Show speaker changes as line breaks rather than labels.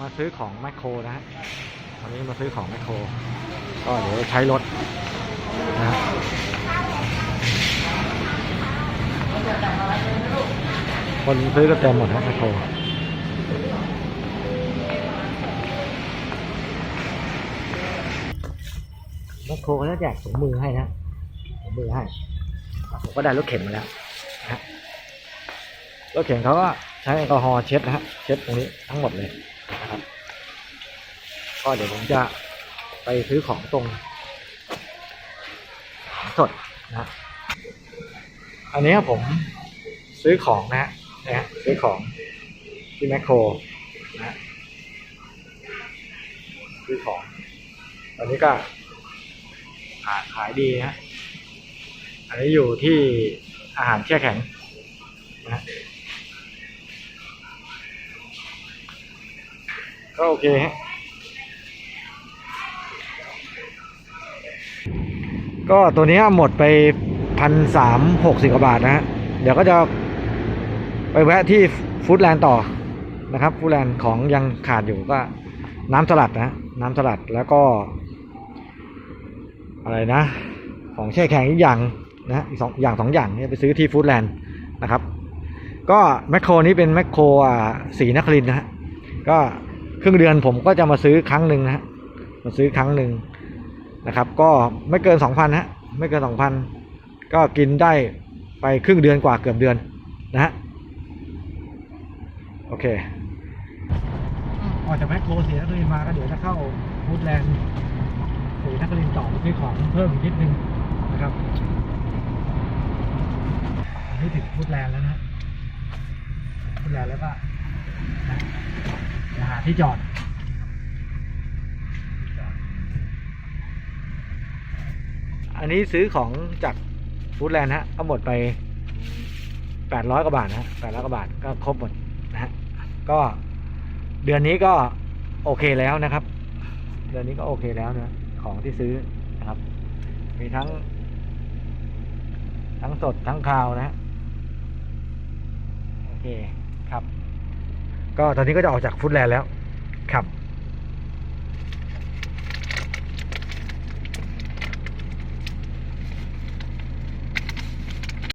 มาซื้อของแมคโครนะฮะวันนี้มาซื้อของแมคโคร ก็เดี๋ยวใช้รถนะฮะคนซื้อก็เต็มหมดนะแมคโครแมคโครเขาจะแจกถุงมือให้นะถุงมือให้ ผมก็ได้รถเข็นมาแล้วนะรถเข็นเขาก็ ใช้แอลกอฮอล์เช็ดนะฮะเช็ดตรงนี้ทั้งหมดเลยนะครับ ก็เดี๋ยวผมจะไปซื้อของตรงสดนะอันนี้ผมซื้อของนะฮะนะฮะซื้อของที่แมคโครนะฮะซื้อของ ตอนนี้ก็ขายขายดีนะฮะอันนี้อยู่ที่อาหารแช่แข็งนะ ก็โอเคฮะก็ตัวนี้หมดไปพันสามหกสิบกว่าบาทนะฮะ เดี๋ยวก็จะไปแวะที่ฟู้ดแลนด์ต่อนะครับฟู้ดแลนด์ของยังขาดอยู่ก็น้ำสลัดนะ น้ำสลัดแล้วก็ อะไรนะ ของแช่แข็งอีกอย่างนะอีกสองอย่างสองอย่างเนี่ยไปซื้อที่ฟู้ดแลนด์นะครับ ก็แมคโครนี้เป็นแมคโครอ่าสีนครินนะฮะก็ ครึ่งเดือนผมก็จะมาซื้อครั้งหนึ่งนะฮะมาซื้อครั้งหนึ่งนะครับ ก็ไม่เกินสองพันฮะไม่เกินสองพันก็กินได้ไปครึ่งเดือนกว่าเกือบเดือนนะฮะโอเคออกจากแมคโครสีนครินทร์มาก็เดี๋ยวจะเข้าฟูดแลนด์สีนักเรียนต่อซื้อของเพิ่มอีกนิดนึงนะครับอันนี้ถึงพุทแลนด์แล้วนะพุทแลนด์แล้วก็นะ ที่จอด อันนี้ซื้อของจากฟูดแลนด์ฮะก็หมดไปแปดร้อยกว่าบาทนะแปดร้อยกว่าบาทก็ครบหมดนะฮะก็เดือนนี้ก็โอเคแล้วนะครับ เดือนนี้ก็โอเคแล้วนะของที่ซื้อนะครับ มีทั้ง ทั้งสดทั้งคาวนะฮะโอเค ก็ตอนนี้ก็จะออกจากฟุตแลนด์แล้วครับ